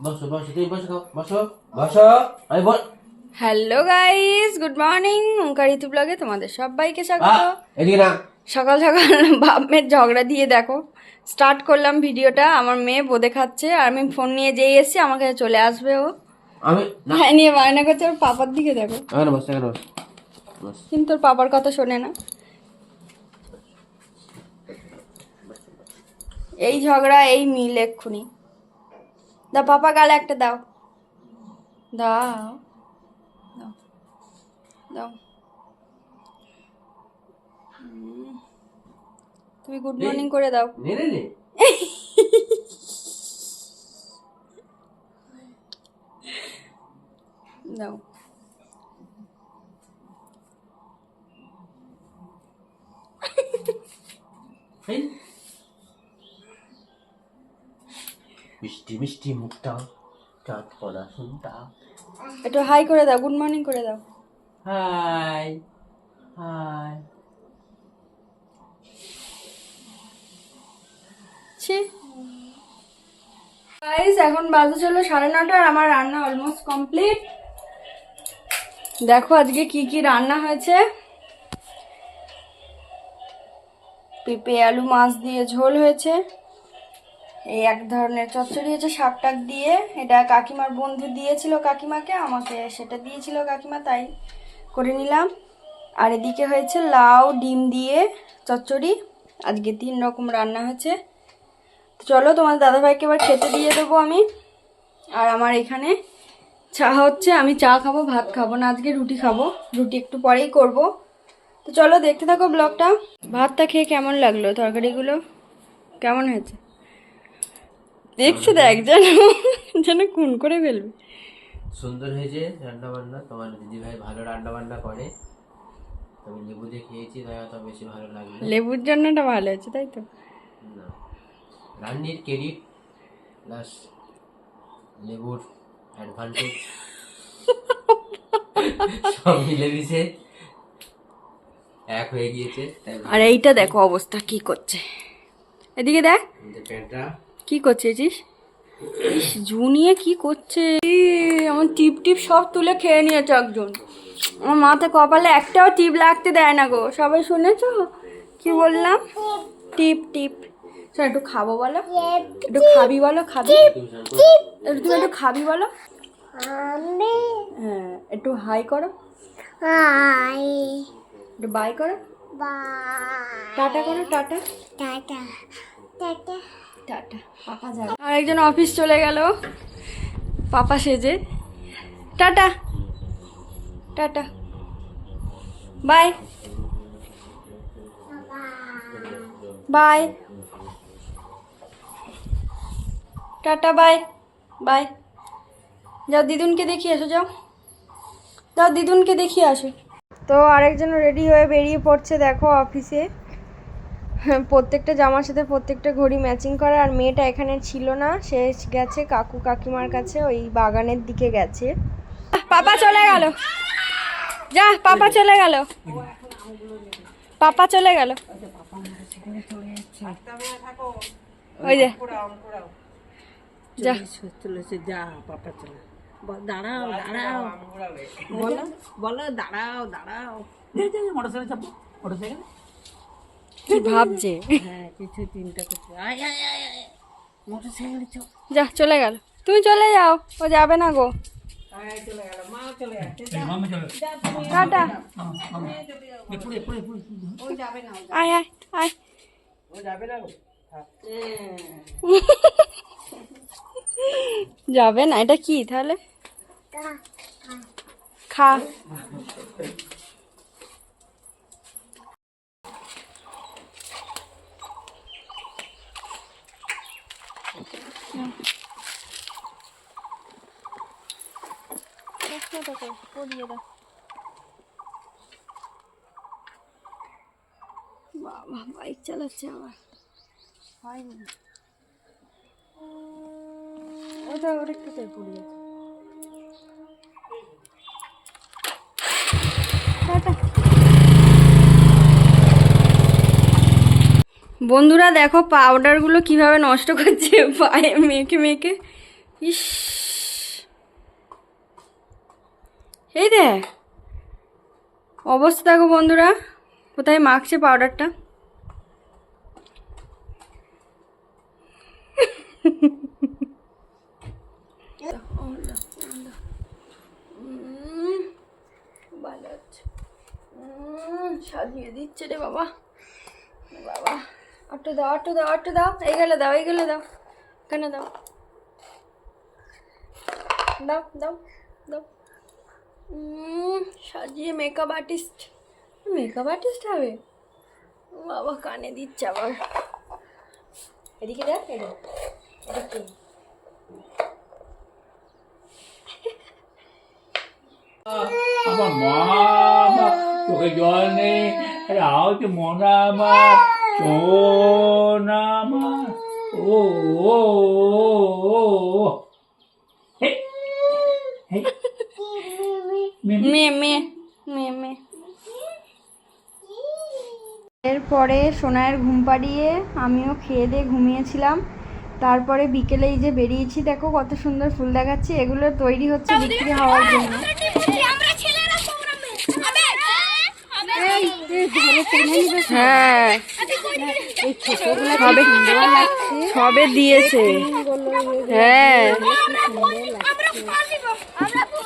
বসো বসো তুমি বসো বসো বসো। আমি বল hello guys good morning Omkar Ritu ব্লগে তোমাদের সবাইকে স্বাগত। এদিকে না। সকাল সকাল বাপ মেয়ের ঝগড়া দিয়ে দেখো। স্টার্ট করলাম ভিডিওটা আমার মেয়ে বোদে খাচ্ছে আর আমি ফোন নিয়ে যেই এসছি আমার কাছে চলে আসবে ও। আমি হ্যাঁ নিয়ে বায়না করছে ওর পাপার দিকে দেখো। কিন্তু ওর পাপার কথা শোনে না। এই ঝগড়া এই মিল এক্ষুনি। দা পাপা গালে একটা দাও। দাও। দাও। দাও তুমি গুড মর্নিং করে দাও। নে নে নে। দাও। এই। মিষ্টি মিষ্টি মুখটা চাঁদ পড়া শুনটা একটু হাই করে দাও গুড মর্নিং করে দাও। হাই হাই ছি। গাইস এখন বাজে চলো সাড়ে নটা আর আমার রান্না অলমোস্ট কমপ্লিট দেখো আজকে কি কি রান্না হয়েছে। পেঁপে আলু মাছ দিয়ে ঝোল হয়েছে। এই এক ধরনের চচ্চড়ি হচ্ছে শাক টাক দিয়ে। এটা কাকিমার বন্ধু দিয়েছিল কাকিমাকে, আমাকে সেটা দিয়েছিল কাকিমা, তাই করে নিলাম। আর এদিকে হয়েছে লাউ, ডিম দিয়ে চচ্চড়ি। আজকে তিন রকম রান্না হয়েছে। চলো তোমার দাদাভাইকে এবার খেতে দিয়ে দেবো আমি। আর আমার এখানে চা হচ্ছে, আমি চা খাব, ভাত খাব না, আজকে রুটি খাব। রুটি একটু পরেই করব। তো চলো, দেখতে থাকো ব্লগটা। ভাতটা খেয়ে কেমন লাগল তরকারিগুলো? কেমন হয়েছে? দেখছে দেখ যেন যেন খুন করে ফেলবে। সুন্দর হয়েছে রান্না বান্না তোমার দিদি ভাই ভালো রান্না বান্না করে। আমি লেবু দিয়ে খেয়েছি তাই হয়তো বেশি ভালো লাগল লেবুর জন্যটা ভালো হয়েছে তাই তো? না। রান্নির ক্রেডিট প্লাস লেবুর অ্যাডভান্টেজ সব মিলে মিশে এক হয়ে গিয়েছে। আর এইটা দেখো অবস্থা কি করছে। এদিকে দেখ। প্যান্টটা কি করছিস ইস জুনিয়ে কি করছে? আমার টিপ টিপ সব তুলে খেয়ে নিয়েছে একজন। আমার মাথা কপালে একটাও টিপ লাগতে দেয় না গো সবাই শুনেছ? কি বললাম? টিপ টিপ। চল একটু খাব বলো। একটু খাবি বলো খাবি। একটু তুমি একটু খাবি বলো। হ্যাঁ একটু হাই করো। একটু বাই করো। টাটা করো টাটা। টাটা। যাবে। আর একজন অফিস চলে গেল। পাপা সেজে, টাটা টাটা, বাই। বাই। টাটা, বাই বাই। যাও, দিদুনকে দেখিয়ে আসো, যাও। যাও, দিদুনকে দেখিয়ে আসো। তো আরেকজন রেডি হয়ে বেরিয়ে পড়ছে, দেখো অফিসে প্রত্যেকটা জামার সাথে প্রত্যেকটা ঘড়ি ম্যাচিং করা আর মেয়েটা এখানে ছিল না সে গেছে কাকু কাকিমার কাছে ওই বাগানের দিকে গেছে। পাপা চলে গেল। যা পাপা চলে গেল। পাপা চলে গেল। ওই যে। যা। যা পাপা চলে দাঁড়াও দাঁড়াও। বলো বলো দাঁড়াও দাঁড়াও। মোটরসাইকেল চাপো। মোটরসাইকেল কি ভাবছে? হ্যাঁ কিছু চিন্তা করছে। যা চলে গেল। তুমি চলে যাও ও যাবে না গো। টাটা। আয় আয় আয়। যাবে না এটা কি তাহলে? খা। বাবা বাইক চালাচ্ছে আবার হয়নি। ওটা ওটা একটু পড়ে গেছে। বন্ধুরা দেখো পাউডারগুলো কীভাবে নষ্ট করছে। পায়ে মেখে মেখে। ইস। এই দেখ। অবস্থা দেখো বন্ধুরা, কোথায় মাখছে পাউডারটা সাজিয়ে দিচ্ছে রে বাবা বাবা আটটু দাও আটটু দাও আটটু দাও এই গেলে দাও এই গেলে দাও এখানে দাও দাও দাও দাও। সাজিয়ে মেকআপ আর্টিস্ট মেকআপ আর্টিস্ট হবে? বাবা, কানে দিচ্ছে আবার। এদিকে দেখ, এদিকে। আমার মা নেই। আরে, আওয়াজ মনা আমার সোনা আমার ও ও হে হে মে- মেয়ে মেয়ে মেয়ে মেয়ে। এরপরে সোনায়ের ঘুম পাড়িয়ে আমিও খেয়ে দিয়ে ঘুমিয়েছিলাম। তারপরে বিকেলে এই যে বেরিয়েছি দেখো কত সুন্দর ফুল দেখাচ্ছি। এগুলো তৈরি হচ্ছে বিক্রি হওয়ার জন্য। হ্যাঁ। সবে সবে দিয়েছে। হ্যাঁ।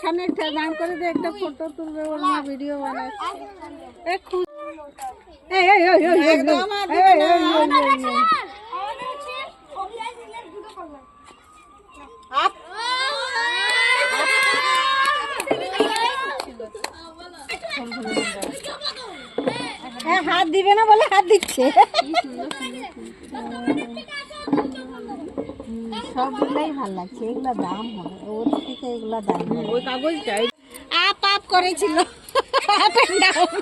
মাঝখানে একটা দান করে দিয়ে একটা ফটো তুলবে ওর মা ভিডিও বানাচ্ছে আপ হাত দিবে না বলে হাত দিচ্ছে সবগুলাই ভালো লাগছে এগুলো দাম হবে ওর থেকে এগুলো দাম ওই কাগজটাই আপ আপ করেছিল। Up down।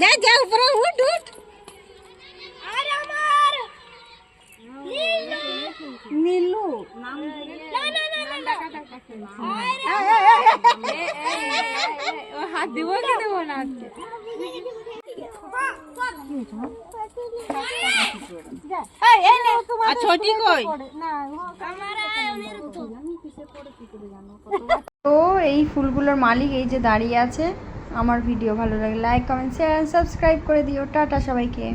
যা যা উপরে উঠ উঠ নীলু হাত দিব কি দেবো না ছোটি কই তো এই ফুলগুলোর মালিক এই যে দাঁড়িয়ে আছে, আমার ভিডিও ভালো লাগে লাইক কমেন্ট শেয়ার সাবস্ক্রাইব করে দিও। টাটা সবাইকে।